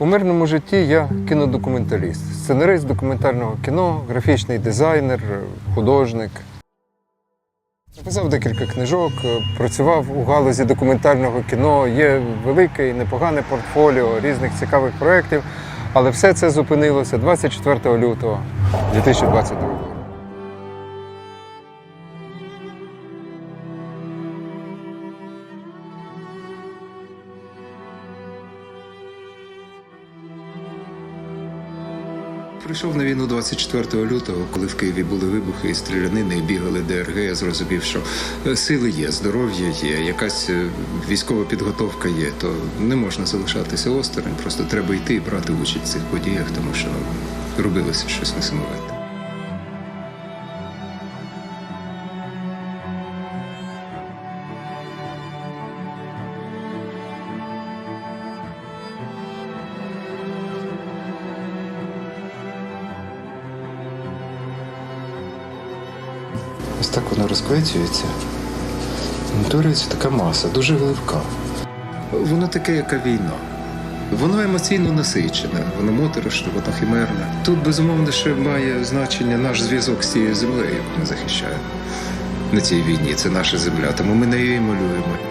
У мирному житті я кінодокументаліст, сценарист документального кіно, графічний дизайнер, художник. Написав декілька книжок, працював у галузі документального кіно. Є велике і непогане портфоліо різних цікавих проєктів, але все це зупинилося 24 лютого 2022 Прийшов на війну 24 лютого, коли в Києві були вибухи і стрілянини, і бігали ДРГ. Я зрозумів, що е, сили є, здоров'я є, якась е, військова підготовка є. То не можна залишатися осторонь, просто треба йти і брати участь в цих подіях, тому що робилося щось несамовите. Ось так воно розквечується. Утворюється така маса, дуже глибка. Воно таке, яка війна. Воно емоційно насичене, воно моторошне, воно химерне. Тут, безумовно, ще має значення наш зв'язок з цією землею, яку ми захищаємо на цій війні. Це наша земля, тому ми нею і малюємо.